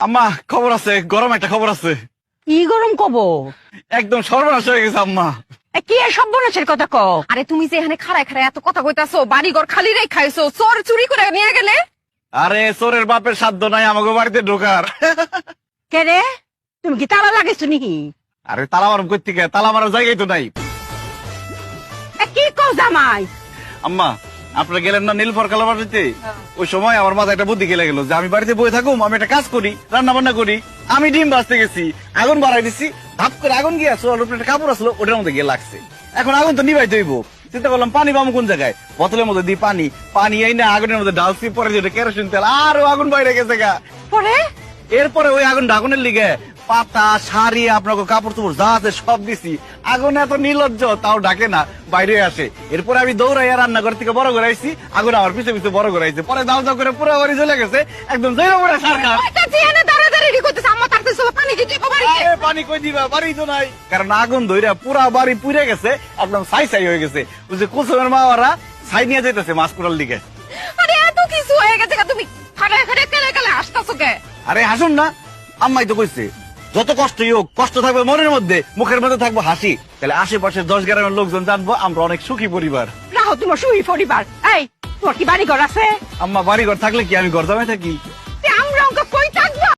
আম্মা খবর আছে গরম একটা খবর আছে। কি গরম কব একদম সর্বনাশ হয়ে গেছে আম্মা। এ, কি সব বলেছের কথা ক আরে তুমি যে এখানে খাড়ায় খাড়ায় এত কথা কইতাছো বাড়ি ঘর খালি রে খাইছো চোর চুরি করে নিয়ে গেলে? আরে চোরের বাপের সাধ্য নাই আমাকে বাড়িতে ঢোকার। কে রে? তুমি কি তালা লাগাইছো নিহি আরে তালা মারম করতে গিয়ে তালা মারার জায়গায় তো নাই। এ, কি কও জামাই? আম্মা আপনারা গেলেন না নীলফর কালা বাড়িতে ওই সময় আমার মাথায় একটা বুদ্ধি খেলে গেল যে আমি বাড়িতে বসে থাকুম আমি একটা কাজ করি রান্না বান্না করি আমি ডিম বাঁচতে গেছি আগুন বাড়াই দিছি ধাপ করে আগুন গিয়ে আসলো আর একটা কাপড় আসলো ওটার মধ্যে গিয়ে লাগছে। এখন আগুন তো নিবাই দইব চিন্তা করলাম পানি পাবো কোন জায়গায়? বোতলের মধ্যে দিই পানি পানি এই না আগুনের মধ্যে ডালছি পরে যেটা কেরোসিন তেল আরও আগুন বাইরে গেছে গা। পরে? এরপরে ওই আগুন আগুনের লিগে পাতা শাড়ি আপনাকে কাপড় চোপড় যা আছে সব দিছি। আগুন এত নির্লজ্জ তাও ডাকে না বাইরে আসে। এরপরে আমি দৌড়াইয়া রান্নাঘর থেকে বড় করে আইছি আগুন আমার পিছে পিছে বড় করে আইছে। পরে দাও দাও করে পুরো বাড়ি চলে গেছে একদম জৈব পড়ে সরকার পানি কই দিবা? বাড়ি তো নাই। কারণ আগুন ধইরা পুরা বাড়ি পুড়ে গেছে একদম ছাই ছাই হয়ে গেছে। ওই যে কুসুমের মা ওরা ছাই নিয়ে যাইতেছে মাছ কুড়ার দিকে আরে এত কিছু হয়ে গেছে তুমি খাড়ায় খাড়ায় কেলে কেলে আসতাছো কে? আরে হাসুন না আম্মাই তো কইছে যত কষ্ট হোক কষ্ট থাকবে মনের মধ্যে মুখের মধ্যে থাকব হাসি। তাহলে আশেপাশের দশ গ্রামের লোকজন জানব আমরা অনেক সুখী পরিবার। রাহ তোমার সুখী পরিবার। এই তোমার কি বাড়ি ঘর আছে? আম্মা বাড়ি ঘর থাকলে কি আমি ঘর দামে থাকি?